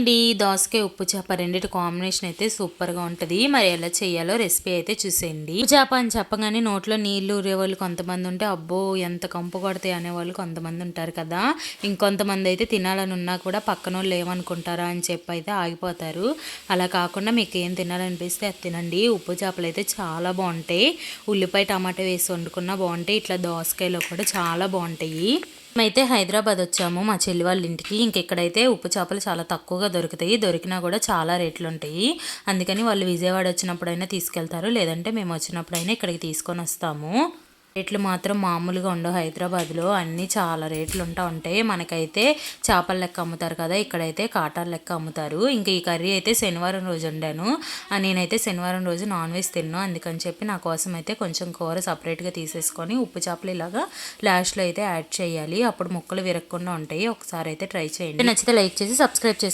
అండి దోసకాయ ఉప్పు చేప రెండింటి కాంబినేషన్ అయితే సూపర్గా ఉంటుంది. మరి ఎలా చేయాలో రెసిపీ అయితే చూసేయండి. ఉప్పు చేప అని చెప్పగానే నోట్లో నీళ్ళు ఊరే వాళ్ళు కొంతమంది ఉంటే అబ్బో ఎంత కంపు కొడతాయి అనేవాళ్ళు కొంతమంది ఉంటారు కదా. ఇంకొంతమంది అయితే తినాలని ఉన్నా కూడా పక్కన వాళ్ళు ఏమనుకుంటారా అని చెప్పి అయితే ఆగిపోతారు. అలా కాకుండా మీకు ఏం తినాలనిపిస్తే అది తినండి. ఉప్పు చేపలు అయితే చాలా బాగుంటాయి. ఉల్లిపాయ టమాటా వేసి వండుకున్నా బాగుంటాయి. ఇట్లా దోసకాయలో కూడా చాలా బాగుంటాయి. మేమైతే హైదరాబాద్ వచ్చాము. మా చెల్లి వాళ్ళ ఇంటికి. ఇంకెక్కడైతే ఉప్పు చేపలు చాలా తక్కువగా దొరుకుతాయి దొరికినా కూడా చాలా రేట్లు ఉంటాయి అందుకని వాళ్ళు విజయవాడ వచ్చినప్పుడైనా తీసుకెళ్తారు. లేదంటే మేము వచ్చినప్పుడైనా ఇక్కడికి తీసుకొని వస్తాము. రేట్లు మాత్రం మామూలుగా ఉండవు. హైదరాబాద్లో అన్నీ చాలా రేట్లు ఉంటా ఉంటాయి. మనకైతే చేపల లెక్క అమ్ముతారు కదా ఇక్కడైతే కాటాల లెక్క అమ్ముతారు. ఇంకా ఈ కర్రీ అయితే శనివారం రోజు వండాను. నేనైతే శనివారం రోజు నాన్ వెజ్ తిన్నాను అందుకని చెప్పి నా కోసం అయితే కొంచెం కూర సపరేట్గా తీసేసుకొని ఉప్పు చేపలు ఇలాగా లాస్ట్లో అయితే యాడ్ చేయాలి. అప్పుడు ముక్కలు విరగకుండా ఉంటాయి. ఒకసారి అయితే ట్రై చేయండి. నచ్చితే లైక్ చేసి సబ్స్క్రైబ్ చేసి